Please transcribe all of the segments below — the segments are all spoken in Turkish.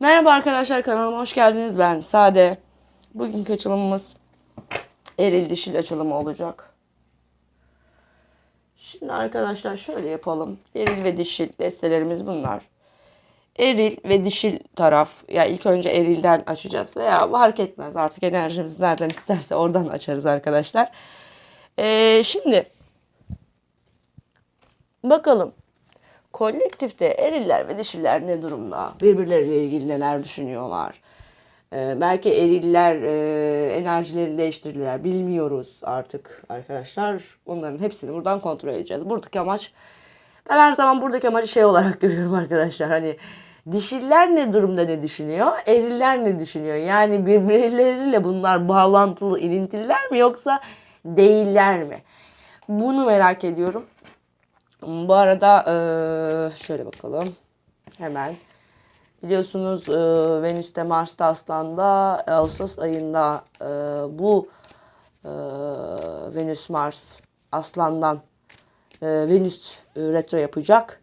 Merhaba arkadaşlar kanalıma hoş geldiniz. Ben Sade. Bugünkü açılımımız eril dişil açılımı olacak. Şimdi arkadaşlar şöyle yapalım. Eril ve dişil destelerimiz bunlar. Eril ve dişil taraf. Ya ilk önce erilden açacağız veya fark etmez artık enerjimiz nereden isterse oradan açarız arkadaşlar. Ee, şimdi bakalım kolektifte eriller ve dişiller ne durumda? Birbirleriyle ilgili neler düşünüyorlar? Ee, belki eriller e, enerjilerini değiştirdiler. Bilmiyoruz artık arkadaşlar. Onların hepsini buradan kontrol edeceğiz. Buradaki amaç ben her zaman buradaki amacı şey olarak görüyorum arkadaşlar. Hani dişiller ne durumda ne düşünüyor? Eriller ne düşünüyor? Yani birbirleriyle bunlar bağlantılı, ilintililer mi yoksa değiller mi? Bunu merak ediyorum. Bu arada eee, şöyle bakalım. Hemen. Biliyorsunuz eee, Venüs'te Mars'ta Aslan'da Ağustos ayında bu Venüs Mars Aslan'dan Venüs retro yapacak.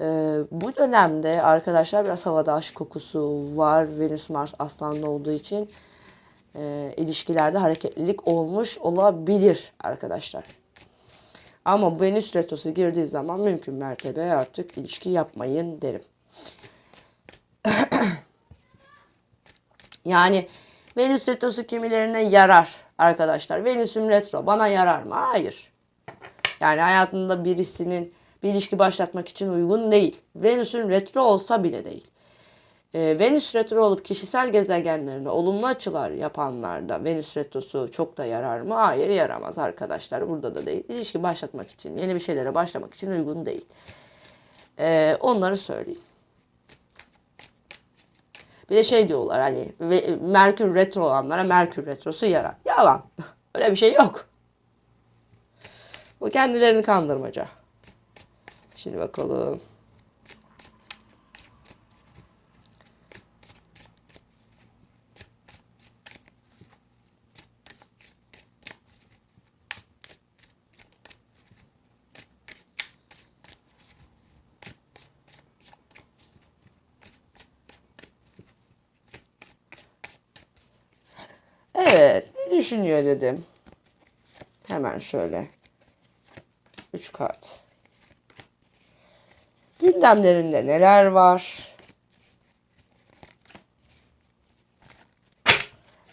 Eee, bu dönemde arkadaşlar biraz havada aşk kokusu var. Venüs Mars Aslan'da olduğu için eee, ilişkilerde hareketlilik olmuş olabilir arkadaşlar. Ama Venüs retrosu girdiği zaman mümkün mertebe artık ilişki yapmayın derim. yani Venüs retrosu kimilerine yarar arkadaşlar. Venüs'üm retro bana yarar mı? Hayır. Yani hayatında birisinin bir ilişki başlatmak için uygun değil. Venüs'ün retro olsa bile değil. Ee, Venüs retro olup kişisel gezegenlerine olumlu açılar yapanlarda Venüs retrosu çok da yarar mı? Hayır yaramaz arkadaşlar. Burada da değil. İlişki başlatmak için, yeni bir şeylere başlamak için uygun değil. Ee, onları söyleyeyim. Bir de şey diyorlar hani Merkür retro olanlara Merkür retrosu yarar. Yalan. Öyle bir şey yok. Bu kendilerini kandırmaca. Şimdi bakalım. Evet, ne düşünüyor dedim. Hemen şöyle. Üç kart. Gündemlerinde neler var?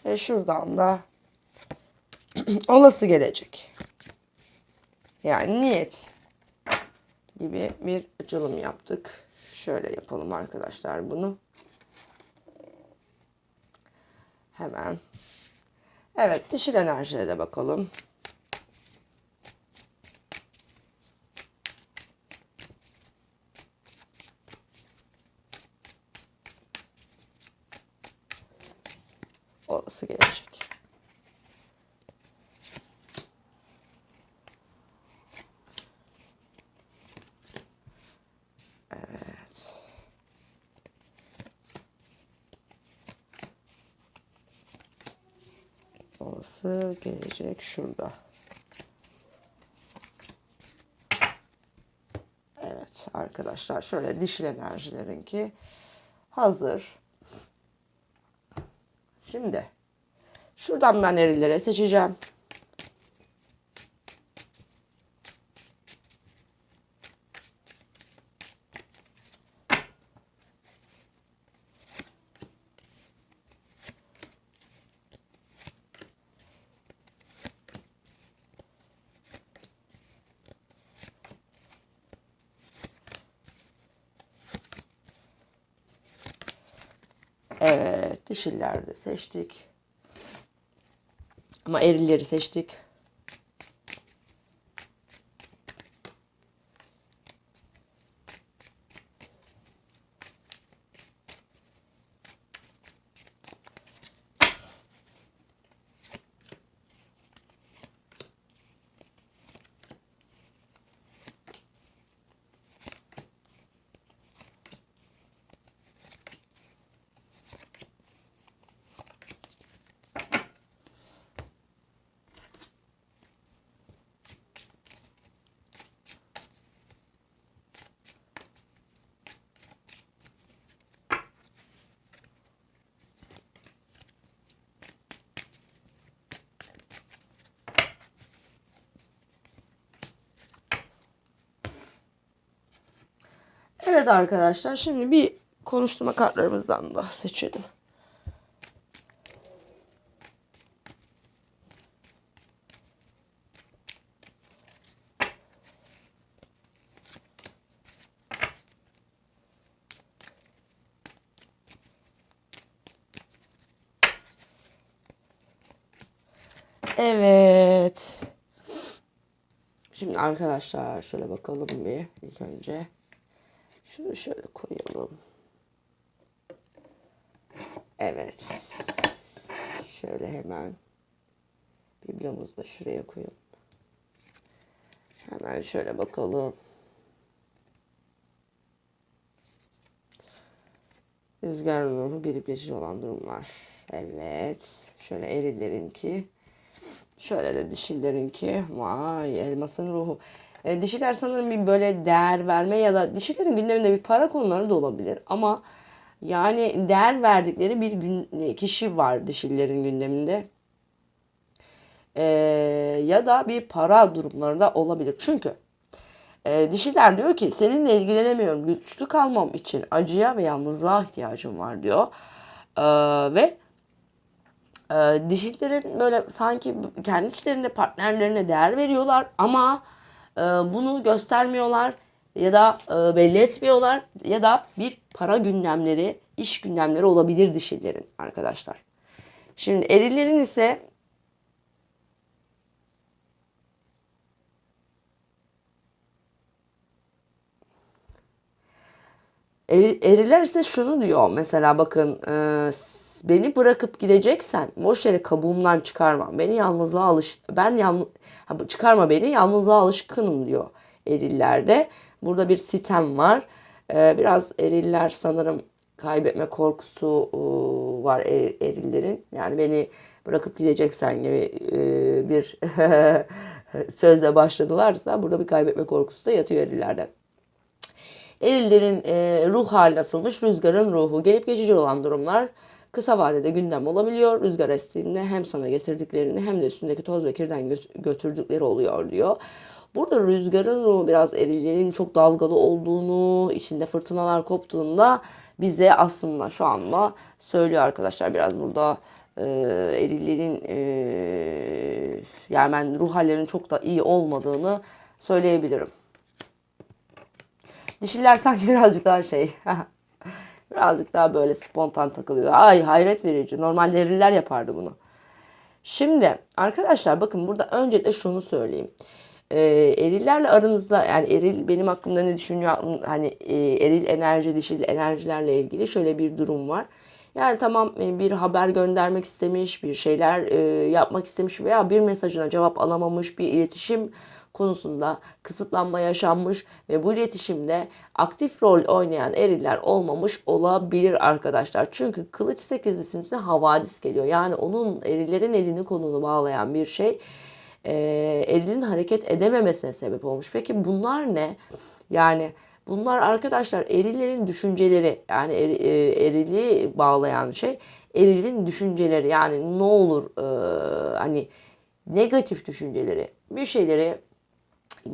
Ve şuradan da olası gelecek. Yani niyet gibi bir açılım yaptık. Şöyle yapalım arkadaşlar bunu. Hemen. Evet dişil enerjiye de bakalım. Olası gelecek. Evet. Olası gelecek şurada. Evet arkadaşlar şöyle dişil enerjilerinki hazır. Şimdi şuradan ben erilere seçeceğim. Evet, dişiller de seçtik. Ama erilleri seçtik. Evet arkadaşlar şimdi bir konuşturma kartlarımızdan da seçelim. Evet. Şimdi arkadaşlar şöyle bakalım bir ilk önce. Şunu şöyle koyalım. Evet. Şöyle hemen biblomuzu da şuraya koyalım. Hemen şöyle bakalım. Rüzgar ruhu gelip geçici olan durumlar. Evet. Şöyle erilerinki. Şöyle de dişillerinki. Vay elmasın ruhu. E, dişiler sanırım bir böyle değer verme ya da dişilerin gündeminde bir para konuları da olabilir. Ama yani değer verdikleri bir gün, kişi var dişilerin gündeminde. E, ya da bir para durumları da olabilir. Çünkü e, dişiler diyor ki seninle ilgilenemiyorum. Güçlü kalmam için acıya ve yalnızlığa ihtiyacım var diyor. E, ve e, dişilerin böyle sanki kendi içlerinde partnerlerine değer veriyorlar ama e, bunu göstermiyorlar ya da e, belli etmiyorlar ya da bir para gündemleri, iş gündemleri olabilir dişilerin arkadaşlar. Şimdi erillerin ise Eriler ise şunu diyor mesela bakın e, beni bırakıp gideceksen boş yere kabuğumdan çıkarma. Beni yalnızlığa alış ben yalnız çıkarma beni yalnızlığa alışkınım diyor erillerde. Burada bir sitem var. E, biraz eriller sanırım kaybetme korkusu e, var er, erillerin. Yani beni bırakıp gideceksen gibi e, bir sözle başladılarsa burada bir kaybetme korkusu da yatıyor erillerde. Erillerin e, ruh hali asılmış rüzgarın ruhu. Gelip geçici olan durumlar kısa vadede gündem olabiliyor. Rüzgar estiğinde hem sana getirdiklerini hem de üstündeki toz ve kirden götürdükleri oluyor diyor. Burada rüzgarın ruhu biraz erillerin çok dalgalı olduğunu, içinde fırtınalar koptuğunda bize aslında şu anda söylüyor arkadaşlar. Biraz burada e, erillerin e, yani ben ruh hallerinin çok da iyi olmadığını söyleyebilirim. Dişiler sanki birazcık daha şey. birazcık daha böyle spontan takılıyor. Ay hayret verici. Normal deriler yapardı bunu. Şimdi arkadaşlar bakın burada öncelikle şunu söyleyeyim. Ee, erillerle aranızda yani eril benim hakkımda ne düşünüyor hani e, eril enerji dişil enerjilerle ilgili şöyle bir durum var. Yani tamam e, bir haber göndermek istemiş, bir şeyler e, yapmak istemiş veya bir mesajına cevap alamamış, bir iletişim konusunda kısıtlanma yaşanmış ve bu iletişimde aktif rol oynayan eriller olmamış olabilir arkadaşlar. Çünkü kılıç sekizlisinde havadis geliyor. Yani onun erillerin elini konunu bağlayan bir şey e, erilin hareket edememesine sebep olmuş. Peki bunlar ne? Yani bunlar arkadaşlar erillerin düşünceleri yani er, erili bağlayan şey erilin düşünceleri yani ne olur e, hani negatif düşünceleri bir şeyleri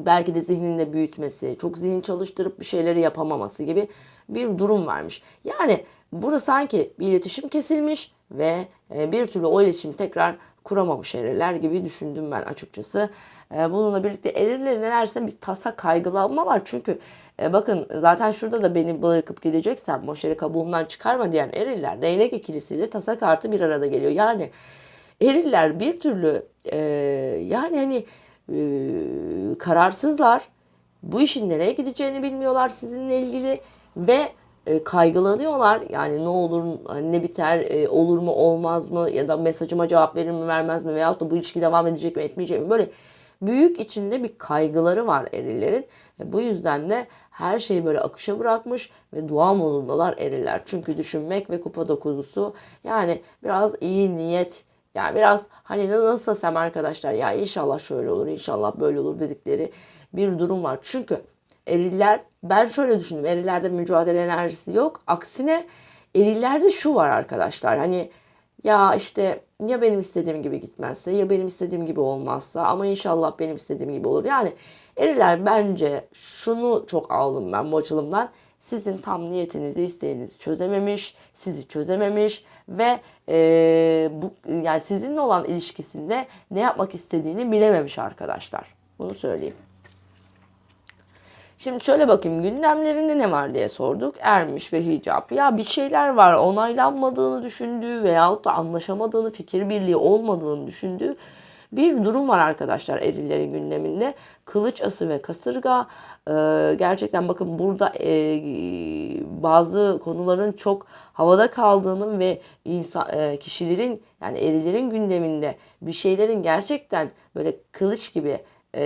belki de zihninde büyütmesi, çok zihin çalıştırıp bir şeyleri yapamaması gibi bir durum varmış. Yani burada sanki bir iletişim kesilmiş ve e, bir türlü o iletişimi tekrar kuramamış eriler gibi düşündüm ben açıkçası. E, bununla birlikte erilerin nelerse bir tasa kaygılanma var. Çünkü e, bakın zaten şurada da beni bırakıp gideceksen boş yere kabuğumdan çıkarma diyen eriller değnek ikilisiyle tasa kartı bir arada geliyor. Yani eriller bir türlü yani hani e, kararsızlar. Bu işin nereye gideceğini bilmiyorlar sizinle ilgili ve e, kaygılanıyorlar. Yani ne olur ne biter e, olur mu olmaz mı ya da mesajıma cevap verir mi vermez mi veyahut da bu ilişki devam edecek mi etmeyecek mi böyle büyük içinde bir kaygıları var erillerin. Ve bu yüzden de her şeyi böyle akışa bırakmış ve dua modundalar eriller. Çünkü düşünmek ve kupa dokuzusu yani biraz iyi niyet yani biraz hani nasıl desem arkadaşlar ya inşallah şöyle olur inşallah böyle olur dedikleri bir durum var. Çünkü eriller ben şöyle düşündüm erillerde mücadele enerjisi yok. Aksine erillerde şu var arkadaşlar hani ya işte ya benim istediğim gibi gitmezse ya benim istediğim gibi olmazsa ama inşallah benim istediğim gibi olur. Yani eriller bence şunu çok aldım ben bu açılımdan. sizin tam niyetinizi, isteğinizi çözememiş, sizi çözememiş ve e, bu yani sizinle olan ilişkisinde ne yapmak istediğini bilememiş arkadaşlar. Bunu söyleyeyim. Şimdi şöyle bakayım gündemlerinde ne var diye sorduk. Ermiş ve hicap. Ya bir şeyler var onaylanmadığını düşündüğü veyahut da anlaşamadığını, fikir birliği olmadığını düşündüğü bir durum var arkadaşlar erillerin gündeminde. Kılıç ası ve kasırga. Ee, gerçekten bakın burada e, bazı konuların çok havada kaldığını ve insan, e, kişilerin yani erillerin gündeminde bir şeylerin gerçekten böyle kılıç gibi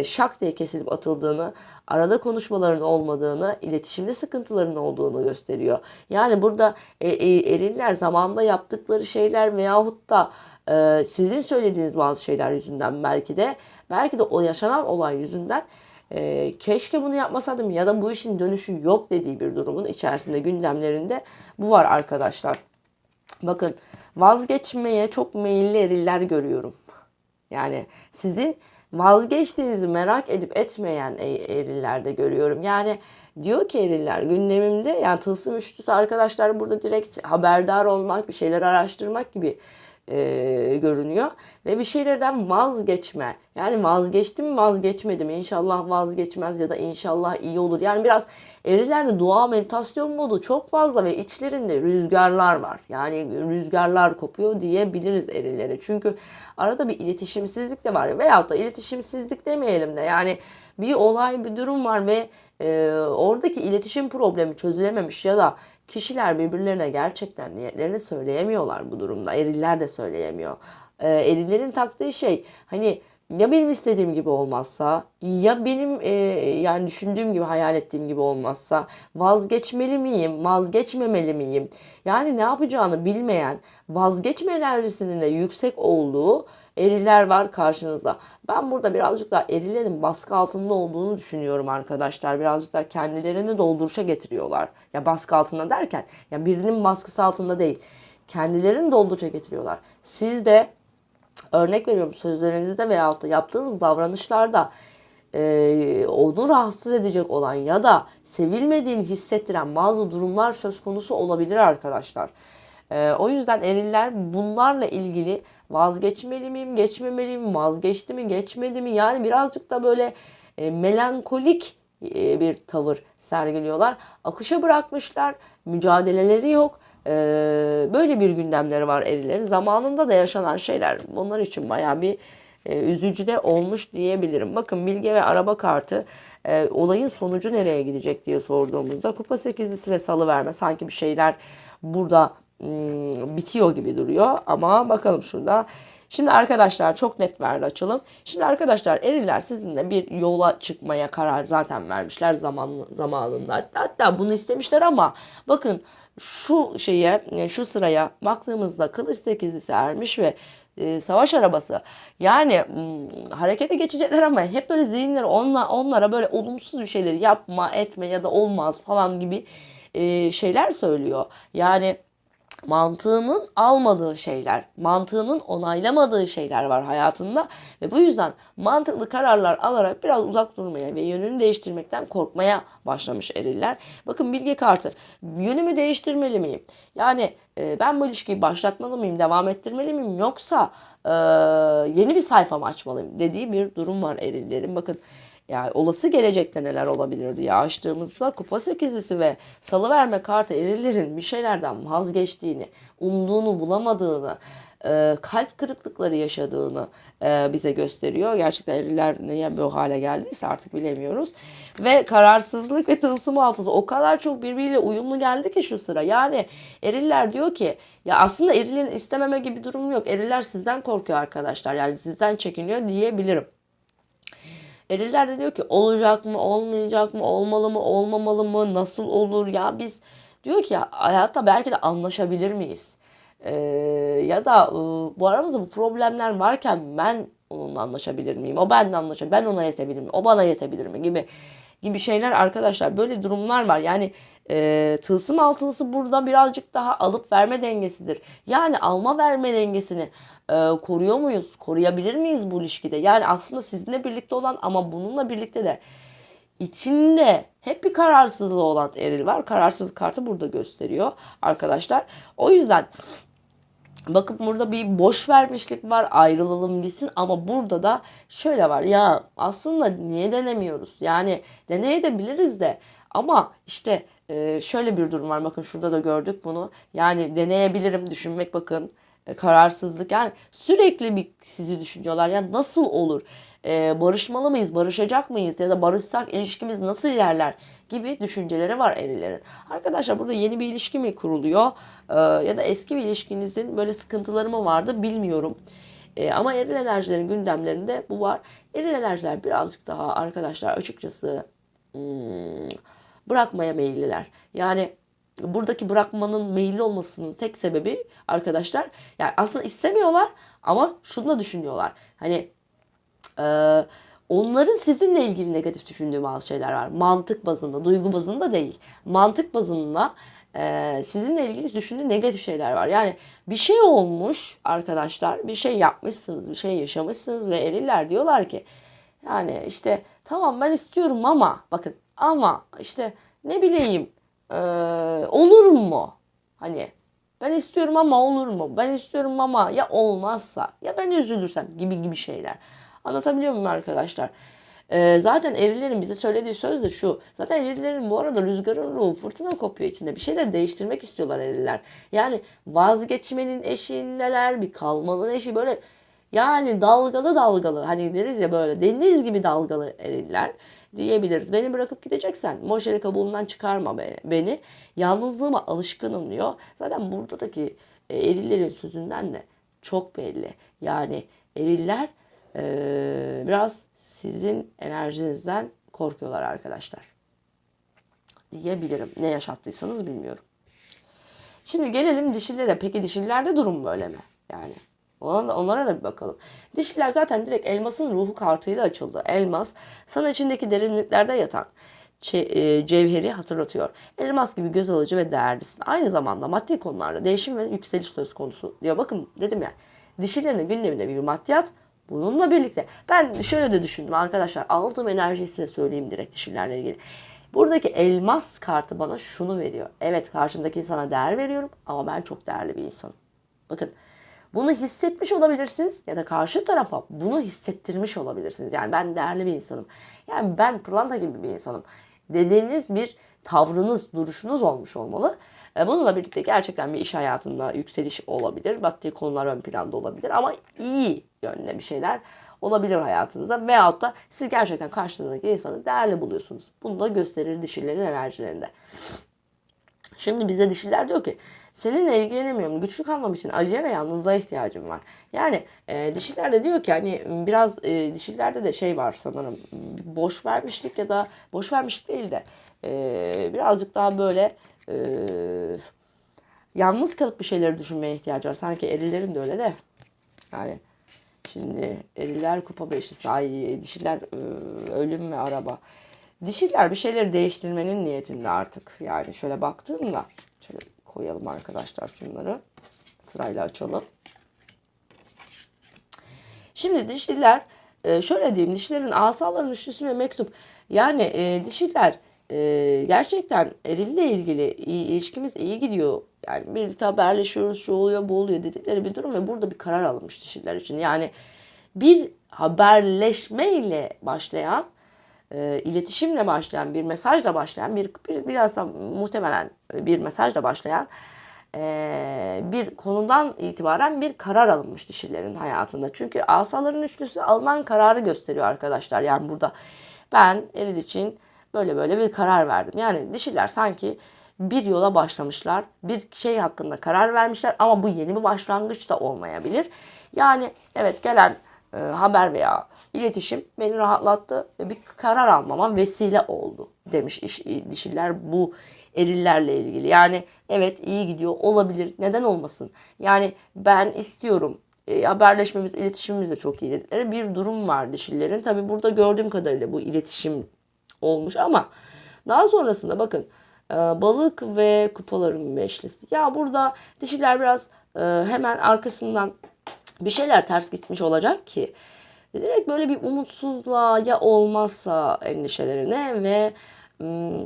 şak diye kesilip atıldığını, arada konuşmaların olmadığını, iletişimde sıkıntıların olduğunu gösteriyor. Yani burada e, e, eriller zamanda yaptıkları şeyler veyahut da e, sizin söylediğiniz bazı şeyler yüzünden belki de belki de o yaşanan olay yüzünden e, keşke bunu yapmasaydım ya da bu işin dönüşü yok dediği bir durumun içerisinde gündemlerinde bu var arkadaşlar. Bakın vazgeçmeye çok meyilli eriller görüyorum. Yani sizin vazgeçtiğinizi merak edip etmeyen e- erillerde görüyorum. Yani diyor ki eriller gündemimde yani tılsım üçlüsü arkadaşlar burada direkt haberdar olmak, bir şeyler araştırmak gibi e, görünüyor. Ve bir şeylerden vazgeçme. Yani vazgeçtim mi vazgeçmedim. İnşallah vazgeçmez ya da inşallah iyi olur. Yani biraz erilerde dua meditasyon modu çok fazla ve içlerinde rüzgarlar var. Yani rüzgarlar kopuyor diyebiliriz erilere. Çünkü arada bir iletişimsizlik de var. Veyahut da iletişimsizlik demeyelim de yani bir olay bir durum var ve e, oradaki iletişim problemi çözülememiş ya da kişiler birbirlerine gerçekten niyetlerini söyleyemiyorlar bu durumda. Eriller de söyleyemiyor. E, erillerin taktığı şey hani ya benim istediğim gibi olmazsa ya benim e, yani düşündüğüm gibi hayal ettiğim gibi olmazsa vazgeçmeli miyim vazgeçmemeli miyim yani ne yapacağını bilmeyen vazgeçme enerjisinin de yüksek olduğu eriller var karşınızda. Ben burada birazcık daha erilerin baskı altında olduğunu düşünüyorum arkadaşlar. Birazcık daha kendilerini dolduruşa getiriyorlar. Ya baskı altında derken ya birinin baskısı altında değil. Kendilerini dolduruşa getiriyorlar. Siz de örnek veriyorum sözlerinizde veyahut da yaptığınız davranışlarda e, onu rahatsız edecek olan ya da sevilmediğini hissettiren bazı durumlar söz konusu olabilir arkadaşlar. E, o yüzden eriller bunlarla ilgili vazgeçmeli miyim, geçmemeli miyim, vazgeçti mi, geçmedi mi? Yani birazcık da böyle e, melankolik e, bir tavır sergiliyorlar. Akışa bırakmışlar, mücadeleleri yok. E, böyle bir gündemleri var erilerin. Zamanında da yaşanan şeyler bunlar için bayağı bir e, üzücü de olmuş diyebilirim. Bakın bilge ve araba kartı e, olayın sonucu nereye gidecek diye sorduğumuzda kupa sekizlisi ve salı verme sanki bir şeyler burada hmm, bitiyor gibi duruyor ama bakalım şurada. Şimdi arkadaşlar çok net verdi açılım. Şimdi arkadaşlar eriller sizinle bir yola çıkmaya karar zaten vermişler zaman zamanında. Hatta, hatta bunu istemişler ama bakın şu şeye şu sıraya baktığımızda kılıç sekizlisi ermiş ve e, savaş arabası. Yani m, harekete geçecekler ama hep böyle zihinleri onla, onlara böyle olumsuz bir şeyleri yapma etme ya da olmaz falan gibi e, şeyler söylüyor. Yani mantığının almadığı şeyler, mantığının onaylamadığı şeyler var hayatında ve bu yüzden mantıklı kararlar alarak biraz uzak durmaya ve yönünü değiştirmekten korkmaya başlamış eriller. Bakın bilge kartı. Yönümü değiştirmeli miyim? Yani e, ben bu ilişkiyi başlatmalı mıyım, devam ettirmeli miyim yoksa e, yeni bir sayfa mı açmalıyım dediği bir durum var erillerin. Bakın yani olası gelecekte neler olabilir diye açtığımızda kupa sekizlisi ve salı verme kartı erillerin bir şeylerden vazgeçtiğini, umduğunu bulamadığını, e, kalp kırıklıkları yaşadığını e, bize gösteriyor. Gerçekten eriller niye bu hale geldiyse artık bilemiyoruz. Ve kararsızlık ve tılsım altısı o kadar çok birbiriyle uyumlu geldi ki şu sıra. Yani eriller diyor ki ya aslında erillerin istememe gibi durum yok. Eriller sizden korkuyor arkadaşlar. Yani sizden çekiniyor diyebilirim. Eriller de diyor ki olacak mı, olmayacak mı, olmalı mı, olmamalı mı, nasıl olur? Ya biz diyor ki ya hayatta belki de anlaşabilir miyiz? Ee, ya da e, bu aramızda bu problemler varken ben onunla anlaşabilir miyim? O benimle anlaşabilir, ben ona yetebilir miyim? O bana yetebilir mi? Gibi gibi şeyler arkadaşlar. Böyle durumlar var. Yani e, tılsım altılısı burada birazcık daha alıp verme dengesidir. Yani alma verme dengesini e, koruyor muyuz? Koruyabilir miyiz bu ilişkide? Yani aslında sizinle birlikte olan ama bununla birlikte de içinde hep bir kararsızlığı olan eril var. Kararsızlık kartı burada gösteriyor arkadaşlar. O yüzden Bakın burada bir boş vermişlik var ayrılalım gitsin ama burada da şöyle var ya aslında niye denemiyoruz yani deneyebiliriz de ama işte e, şöyle bir durum var bakın şurada da gördük bunu yani deneyebilirim düşünmek bakın e, kararsızlık yani sürekli bir sizi düşünüyorlar ya nasıl olur e, barışmalı mıyız barışacak mıyız ya da barışsak ilişkimiz nasıl ilerler gibi düşünceleri var erilerin. Arkadaşlar burada yeni bir ilişki mi kuruluyor e, ya da eski bir ilişkinizin böyle sıkıntıları mı vardı bilmiyorum. E, ama eril enerjilerin gündemlerinde bu var. Eril enerjiler birazcık daha arkadaşlar açıkçası hmm, bırakmaya meyilliler. Yani buradaki bırakmanın meyilli olmasının tek sebebi arkadaşlar yani aslında istemiyorlar ama şunu da düşünüyorlar. Hani ee, onların sizinle ilgili negatif düşündüğü bazı şeyler var. Mantık bazında, duygu bazında değil. Mantık bazında e, sizinle ilgili düşündüğü negatif şeyler var. Yani bir şey olmuş arkadaşlar, bir şey yapmışsınız, bir şey yaşamışsınız ve eriller diyorlar ki yani işte tamam ben istiyorum ama bakın ama işte ne bileyim e, olur mu? Hani ben istiyorum ama olur mu? Ben istiyorum ama ya olmazsa ya ben üzülürsem gibi gibi şeyler. Anlatabiliyor muyum arkadaşlar? Ee, zaten erilerin bize söylediği söz de şu. Zaten erilerin bu arada rüzgarın ruhu fırtına kopuyor içinde. Bir şeyler değiştirmek istiyorlar eriler. Yani vazgeçmenin eşi neler bir kalmanın eşi böyle yani dalgalı dalgalı hani deriz ya böyle deniz gibi dalgalı eriller diyebiliriz. Beni bırakıp gideceksen moşeri kabuğundan çıkarma beni. Yalnızlığıma alışkınım diyor. Zaten buradaki e, erillerin sözünden de çok belli. Yani eriller ee, biraz sizin enerjinizden korkuyorlar arkadaşlar. Diyebilirim. Ne yaşattıysanız bilmiyorum. Şimdi gelelim dişillere. Peki dişillerde durum böyle mi? Yani ona onlara da bir bakalım. Dişiler zaten direkt elmasın ruhu kartıyla açıldı. Elmas sana içindeki derinliklerde yatan e, cevheri hatırlatıyor. Elmas gibi göz alıcı ve değerlisin. Aynı zamanda maddi konularda değişim ve yükseliş söz konusu diyor. Bakın dedim ya dişilerin gündeminde bir maddiyat Bununla birlikte ben şöyle de düşündüm arkadaşlar. Aldığım enerjiyi size söyleyeyim direkt dişilerle ilgili. Buradaki elmas kartı bana şunu veriyor. Evet karşımdaki insana değer veriyorum ama ben çok değerli bir insanım. Bakın bunu hissetmiş olabilirsiniz ya da karşı tarafa bunu hissettirmiş olabilirsiniz. Yani ben değerli bir insanım. Yani ben pırlanta gibi bir insanım. Dediğiniz bir tavrınız, duruşunuz olmuş olmalı. E, bununla birlikte gerçekten bir iş hayatında yükseliş olabilir. Maddi konular ön planda olabilir ama iyi yönde bir şeyler olabilir hayatınızda. Veyahut da siz gerçekten karşınızdaki insanı değerli buluyorsunuz. Bunu da gösterir dişilerin enerjilerinde. Şimdi bize dişiler diyor ki seninle ilgilenemiyorum. Güçlü kalmam için acıya ve yalnızlığa ihtiyacım var. Yani e, dişiler de diyor ki hani biraz e, dişilerde de şey var sanırım. Boş vermişlik ya da boş vermişlik değil de e, birazcık daha böyle e, yalnız kalıp bir şeyleri düşünmeye ihtiyacı var. Sanki erilerin de öyle de. Yani şimdi eriler kupa beşlisi, ay dişiler e, ölüm ve araba. Dişiler bir şeyleri değiştirmenin niyetinde artık. Yani şöyle baktığımda koyalım arkadaşlar şunları. Sırayla açalım. Şimdi dişiler e, şöyle diyeyim dişilerin asaların ve mektup. Yani e, dişiler e, gerçekten erille ilgili iyi, ilişkimiz iyi gidiyor. Yani birlikte haberleşiyoruz, şu oluyor, bu oluyor dedikleri bir durum ve burada bir karar alınmış dişiler için. Yani bir haberleşmeyle başlayan, e, iletişimle başlayan, bir mesajla başlayan, bir, bir biraz da muhtemelen bir mesajla başlayan e, bir konudan itibaren bir karar alınmış dişilerin hayatında. Çünkü asaların üçlüsü alınan kararı gösteriyor arkadaşlar. Yani burada ben eril için böyle böyle bir karar verdim. Yani dişiler sanki bir yola başlamışlar. Bir şey hakkında karar vermişler ama bu yeni bir başlangıç da olmayabilir. Yani evet gelen e, haber veya iletişim beni rahatlattı ve bir karar almama vesile oldu demiş iş, dişiler bu erillerle ilgili. Yani evet iyi gidiyor olabilir neden olmasın. Yani ben istiyorum e, haberleşmemiz, iletişimimiz de çok iyi dedikleri bir durum var dişillerin. Tabi burada gördüğüm kadarıyla bu iletişim olmuş ama daha sonrasında bakın e, balık ve kupaların beşlisi. Ya burada dişiler biraz e, hemen arkasından bir şeyler ters gitmiş olacak ki direkt böyle bir umutsuzluğa ya olmazsa endişelerine ve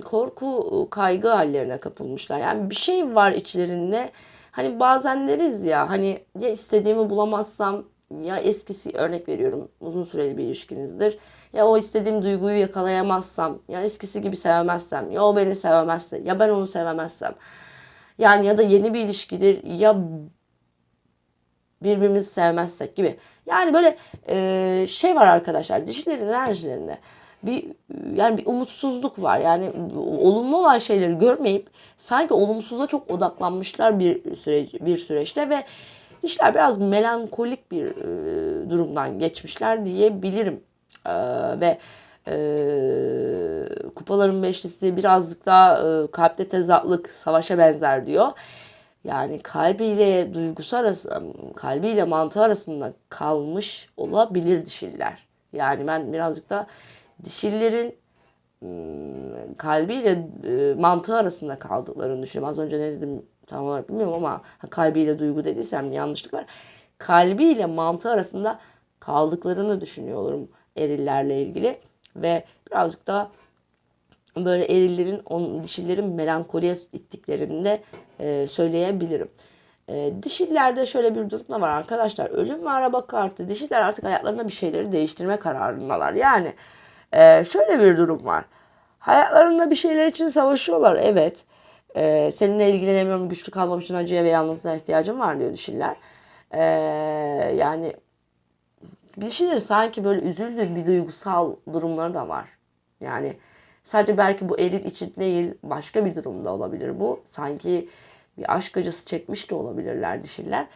korku, kaygı hallerine kapılmışlar. Yani bir şey var içlerinde. Hani bazen deriz ya hani ya istediğimi bulamazsam ya eskisi örnek veriyorum uzun süreli bir ilişkinizdir. Ya o istediğim duyguyu yakalayamazsam, ya eskisi gibi sevemezsem, ya o beni sevemezse, ya ben onu sevemezsem. Yani ya da yeni bir ilişkidir, ya birbirimizi sevmezsek gibi. Yani böyle e, şey var arkadaşlar dişilerin enerjilerinde bir yani bir umutsuzluk var. Yani olumlu olan şeyleri görmeyip sanki olumsuza çok odaklanmışlar bir süreç bir süreçte ve dişler biraz melankolik bir e, durumdan geçmişler diyebilirim. E, ve e, kupaların beşlisi birazcık daha e, kalpte tezatlık savaşa benzer diyor. Yani kalbiyle duygusu arası, kalbiyle mantığı arasında kalmış olabilir dişiller. Yani ben birazcık da dişillerin ım, kalbiyle e, mantığı arasında kaldıklarını düşünüyorum. Az önce ne dedim tam olarak bilmiyorum ama kalbiyle duygu dediysem yanlışlık var. Kalbiyle mantığı arasında kaldıklarını düşünüyorum erillerle ilgili ve birazcık da böyle erillerin, on, dişillerin melankoliye ittiklerini e, söyleyebilirim. E, dişillerde şöyle bir durum var arkadaşlar. Ölüm ve araba kartı. Dişiller artık hayatlarında bir şeyleri değiştirme kararındalar. Yani e, şöyle bir durum var. Hayatlarında bir şeyler için savaşıyorlar. Evet. E, seninle ilgilenemiyorum. Güçlü kalmam için acıya ve yalnızlığa ihtiyacım var diyor dişiller. E, yani dişilerin sanki böyle üzüldüğü bir duygusal durumları da var. Yani Sadece belki bu eril için değil başka bir durumda olabilir bu. Sanki bir aşk acısı çekmiş de olabilirler dişiler.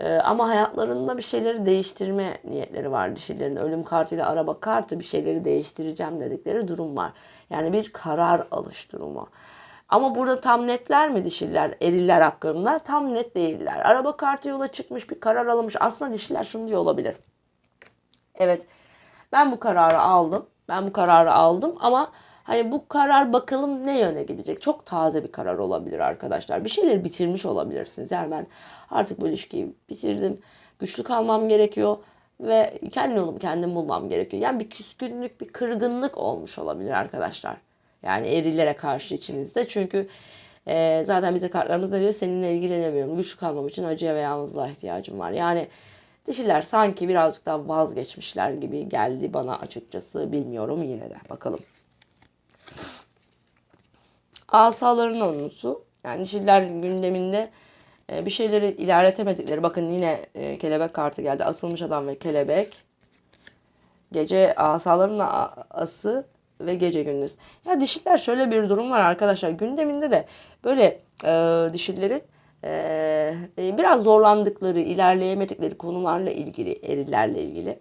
Ee, ama hayatlarında bir şeyleri değiştirme niyetleri var dişilerin. Ölüm kartıyla araba kartı bir şeyleri değiştireceğim dedikleri durum var. Yani bir karar alış durumu. Ama burada tam netler mi dişiler eriller hakkında? Tam net değiller. Araba kartı yola çıkmış bir karar alınmış. Aslında dişiler şunu diyor olabilir. Evet ben bu kararı aldım. Ben bu kararı aldım ama Hani bu karar bakalım ne yöne gidecek. Çok taze bir karar olabilir arkadaşlar. Bir şeyleri bitirmiş olabilirsiniz. Yani ben artık bu ilişkiyi bitirdim. Güçlü kalmam gerekiyor ve kendi yolumu kendim bulmam gerekiyor. Yani bir küskünlük, bir kırgınlık olmuş olabilir arkadaşlar. Yani erilere karşı içinizde. Çünkü e, zaten bize kartlarımız ne diyor? Seninle ilgilenemiyorum. Güçlü kalmam için acıya ve yalnızlığa ihtiyacım var. Yani dişiler sanki birazcık daha vazgeçmişler gibi geldi bana açıkçası. Bilmiyorum yine de. Bakalım. Asaların onusu. Yani dişiler gündeminde e, bir şeyleri ilerletemedikleri. Bakın yine e, kelebek kartı geldi. Asılmış adam ve kelebek. Gece asaların ası ve gece gündüz. Ya dişiler şöyle bir durum var arkadaşlar. Gündeminde de böyle e, dişillerin e, biraz zorlandıkları, ilerleyemedikleri konularla ilgili, erillerle ilgili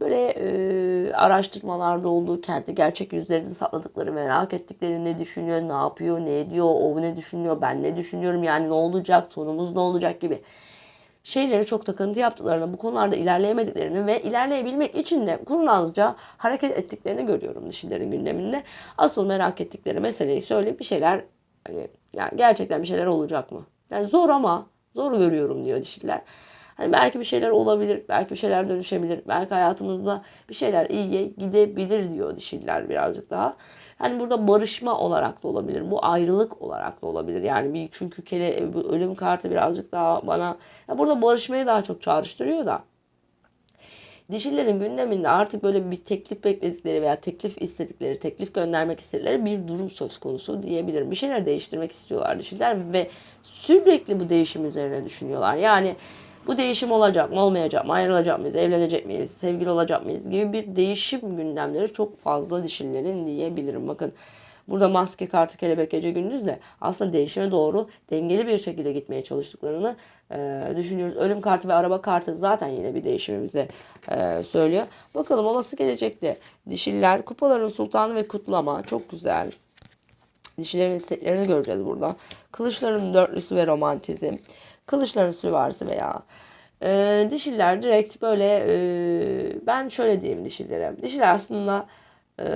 böyle e, araştırmalarda olduğu kendi gerçek yüzlerini sakladıkları, merak ettikleri ne düşünüyor, ne yapıyor, ne ediyor, o ne düşünüyor, ben ne düşünüyorum, yani ne olacak, sonumuz ne olacak gibi şeyleri çok takıntı yaptıklarını, bu konularda ilerleyemediklerini ve ilerleyebilmek için de kurnazca hareket ettiklerini görüyorum dişilerin gündeminde. Asıl merak ettikleri meseleyi söyleyip bir şeyler hani yani gerçekten bir şeyler olacak mı? Yani zor ama zor görüyorum diyor dişiler. Hani belki bir şeyler olabilir, belki bir şeyler dönüşebilir, belki hayatımızda bir şeyler iyiye gidebilir diyor dişiller birazcık daha. Hani burada barışma olarak da olabilir. Bu ayrılık olarak da olabilir. Yani bir çünkü kele, ölüm kartı birazcık daha bana ya burada barışmayı daha çok çağrıştırıyor da. Dişilerin gündeminde artık böyle bir teklif bekledikleri veya teklif istedikleri, teklif göndermek istedikleri bir durum söz konusu diyebilirim. Bir şeyler değiştirmek istiyorlar dişiler ve sürekli bu değişim üzerine düşünüyorlar. Yani bu değişim olacak mı olmayacak mı ayrılacak mıyız evlenecek miyiz sevgili olacak mıyız gibi bir değişim gündemleri çok fazla dişillerin diyebilirim. Bakın burada maske kartı kelebek gece gündüz de aslında değişime doğru dengeli bir şekilde gitmeye çalıştıklarını e, düşünüyoruz. Ölüm kartı ve araba kartı zaten yine bir değişimi bize e, söylüyor. Bakalım olası gelecekte dişiller kupaların sultanı ve kutlama çok güzel. Dişilerin isteklerini göreceğiz burada. Kılıçların dörtlüsü ve romantizm. Kılıçların süvarisi veya e, dişiler direkt böyle e, ben şöyle diyeyim dişilere. Dişiler aslında e,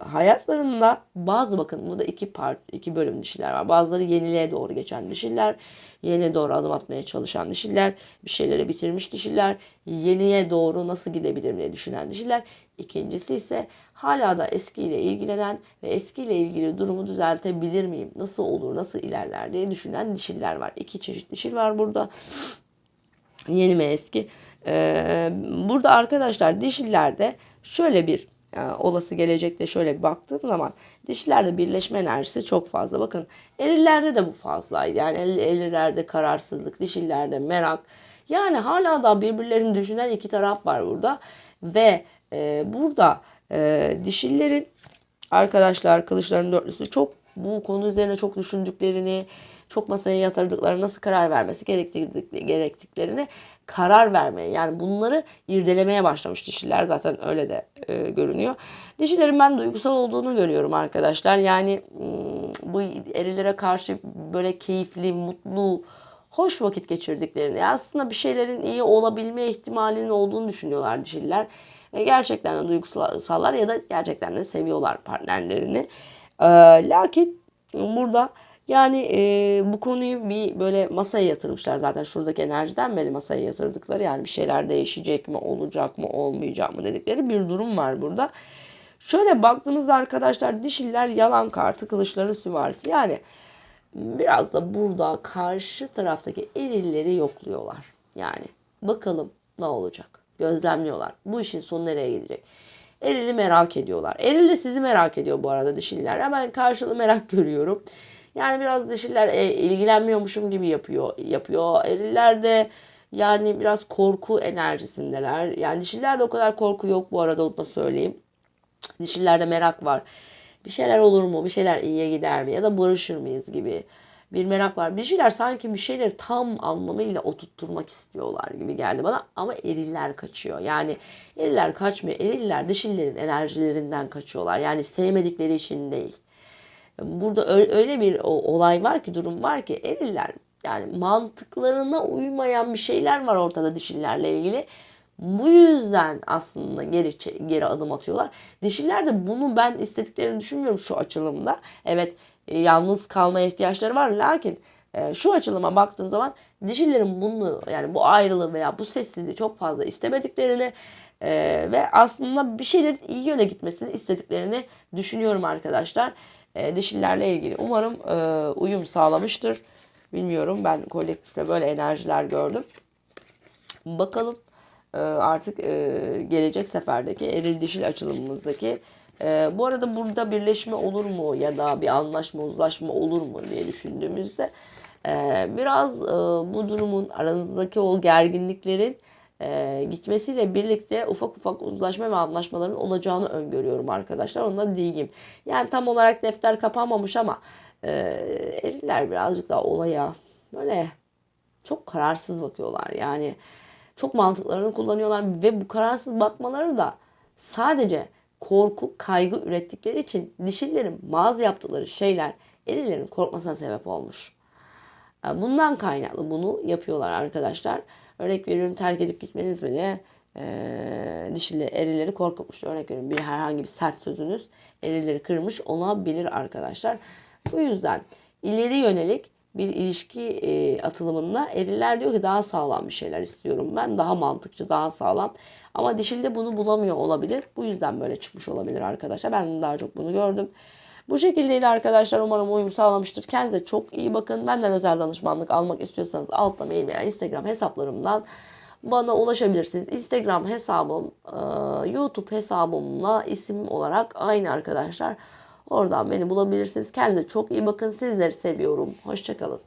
hayatlarında bazı bakın burada iki part, iki bölüm dişiler var. Bazıları yeniliğe doğru geçen dişiler, yeniye doğru adım atmaya çalışan dişiler, bir şeyleri bitirmiş dişiler, yeniye doğru nasıl gidebilirim diye düşünen dişiler. İkincisi ise hala da eskiyle ilgilenen ve eskiyle ilgili durumu düzeltebilir miyim? Nasıl olur, nasıl ilerler diye düşünen dişiller var. İki çeşit dişil var burada. Yeni mi eski? Ee, burada arkadaşlar dişillerde şöyle bir e, olası gelecekte şöyle bir baktığım zaman dişilerde birleşme enerjisi çok fazla. Bakın erillerde de bu fazla. Yani el- erillerde kararsızlık, dişillerde merak. Yani hala da birbirlerini düşünen iki taraf var burada. Ve e, burada e, dişillerin arkadaşlar kılıçların dörtlüsü çok bu konu üzerine çok düşündüklerini, çok masaya yatırdıklarını, nasıl karar vermesi gerektik- gerektiklerini karar vermeye yani bunları irdelemeye başlamış dişiler zaten öyle de e, görünüyor. Dişilerin ben duygusal olduğunu görüyorum arkadaşlar. Yani hmm, bu erilere karşı böyle keyifli, mutlu, hoş vakit geçirdiklerini aslında bir şeylerin iyi olabilme ihtimalinin olduğunu düşünüyorlar dişiler. Ve gerçekten de duygusallar ya da gerçekten de seviyorlar partnerlerini. Ee, lakin burada yani e, bu konuyu bir böyle masaya yatırmışlar zaten şuradaki enerjiden beri masaya yatırdıkları yani bir şeyler değişecek mi olacak mı olmayacak mı dedikleri bir durum var burada. Şöyle baktığımızda arkadaşlar dişiller yalan kartı kılıçların süvarisi yani biraz da burada karşı taraftaki erilleri yokluyorlar. Yani bakalım ne olacak gözlemliyorlar bu işin sonu nereye gidecek. Erili merak ediyorlar. Eril de sizi merak ediyor bu arada dişiller. Hemen karşılığı merak görüyorum. Yani biraz dişiler e, ilgilenmiyormuşum gibi yapıyor. yapıyor. Eriller de yani biraz korku enerjisindeler. Yani dişillerde o kadar korku yok bu arada onu söyleyeyim. Dişillerde merak var. Bir şeyler olur mu? Bir şeyler iyiye gider mi? Ya da barışır mıyız gibi bir merak var. Dişiler sanki bir şeyleri tam anlamıyla oturtturmak istiyorlar gibi geldi bana. Ama eriller kaçıyor. Yani eriller kaçmıyor. Eriller dişillerin enerjilerinden kaçıyorlar. Yani sevmedikleri için değil. Burada öyle bir olay var ki, durum var ki eriller yani mantıklarına uymayan bir şeyler var ortada dişillerle ilgili. Bu yüzden aslında geri geri adım atıyorlar. Dişiler de bunu ben istediklerini düşünmüyorum şu açılımda. Evet yalnız kalmaya ihtiyaçları var lakin e, şu açılıma baktığım zaman dişilerin bunu yani bu ayrılığı veya bu sessizliği çok fazla istemediklerini e, ve aslında bir şeylerin iyi yöne gitmesini istediklerini düşünüyorum arkadaşlar. E, dişillerle ilgili umarım e, uyum sağlamıştır. Bilmiyorum ben kolektifte böyle enerjiler gördüm. Bakalım e, artık e, gelecek seferdeki eril dişil açılımımızdaki e, bu arada burada birleşme olur mu ya da bir anlaşma uzlaşma olur mu diye düşündüğümüzde e, biraz e, bu durumun aranızdaki o gerginliklerin e, gitmesiyle birlikte ufak ufak uzlaşma ve anlaşmaların olacağını öngörüyorum arkadaşlar. Onu da diyeyim. Yani tam olarak defter kapanmamış ama e, eriller birazcık daha olaya böyle çok kararsız bakıyorlar. Yani çok mantıklarını kullanıyorlar ve bu kararsız bakmaları da sadece korku, kaygı ürettikleri için dişillerin bazı yaptıkları şeyler erilerin korkmasına sebep olmuş. Bundan kaynaklı bunu yapıyorlar arkadaşlar. Örnek veriyorum terk edip gitmeniz bile e, dişili erileri korkutmuş. Örnek veriyorum bir herhangi bir sert sözünüz erileri kırmış olabilir arkadaşlar. Bu yüzden ileri yönelik bir ilişki e, atılımında eriller diyor ki daha sağlam bir şeyler istiyorum ben. Daha mantıklı, daha sağlam. Ama dişilde bunu bulamıyor olabilir. Bu yüzden böyle çıkmış olabilir arkadaşlar. Ben daha çok bunu gördüm. Bu şekildeydi arkadaşlar. Umarım uyum sağlamıştır. Kendinize çok iyi bakın. Benden özel danışmanlık almak istiyorsanız altta mail veya Instagram hesaplarımdan bana ulaşabilirsiniz. Instagram hesabım, YouTube hesabımla isim olarak aynı arkadaşlar. Oradan beni bulabilirsiniz. Kendinize çok iyi bakın. Sizleri seviyorum. Hoşçakalın.